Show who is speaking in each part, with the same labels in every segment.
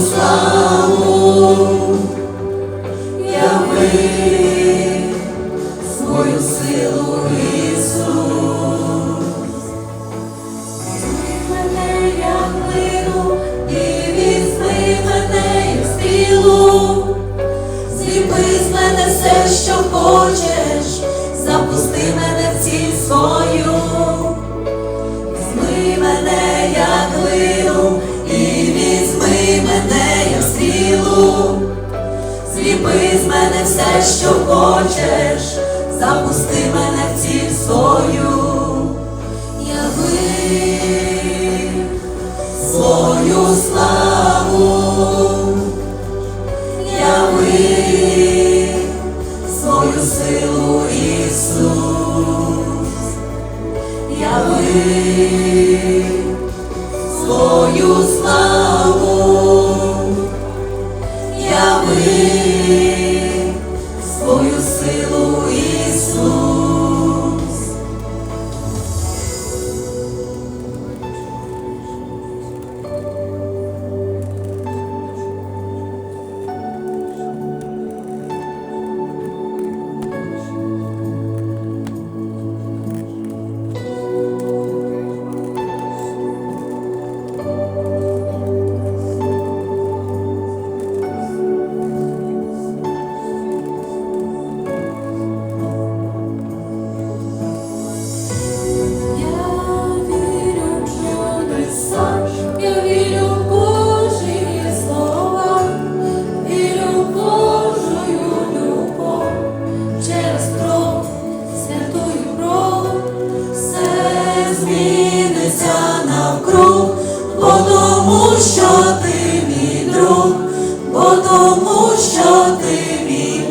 Speaker 1: славу, ви свою силу Ісус. мене, я плину, і візьми мене як стрілу, зліпи з мене все, що хочеш, запусти мене. зліпи з мене все, що хочеш, запусти мене в ціль свою, яви свою славу, Я яви свою силу Ісус, яви свою славу.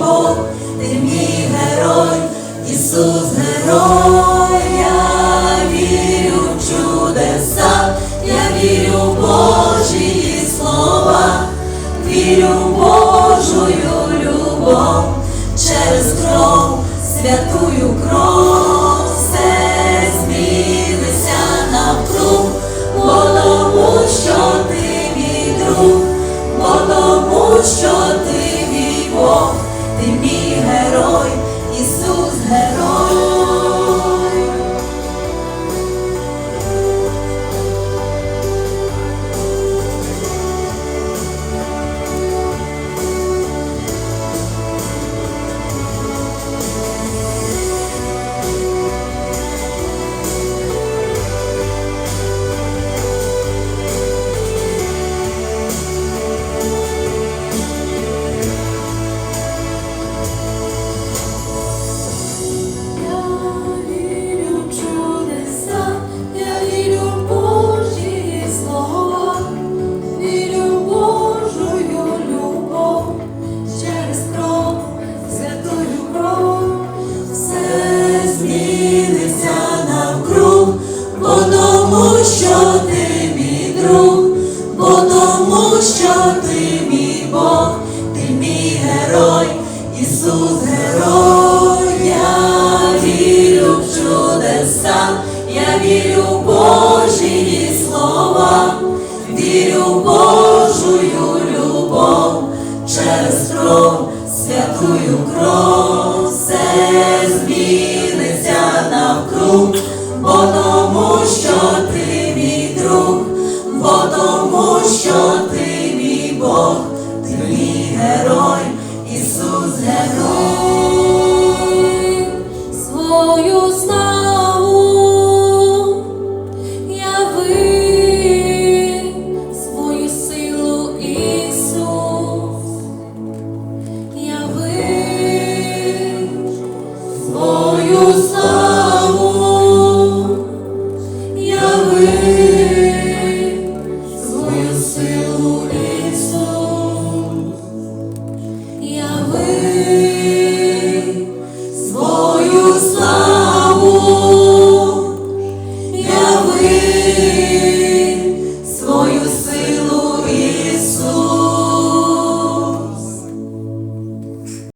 Speaker 1: Бог, ти мій герой, Ісус герой, я вірю в чудеса, я вірю в Божі слова, вірю в Божу любов, через кров, святую кров. Os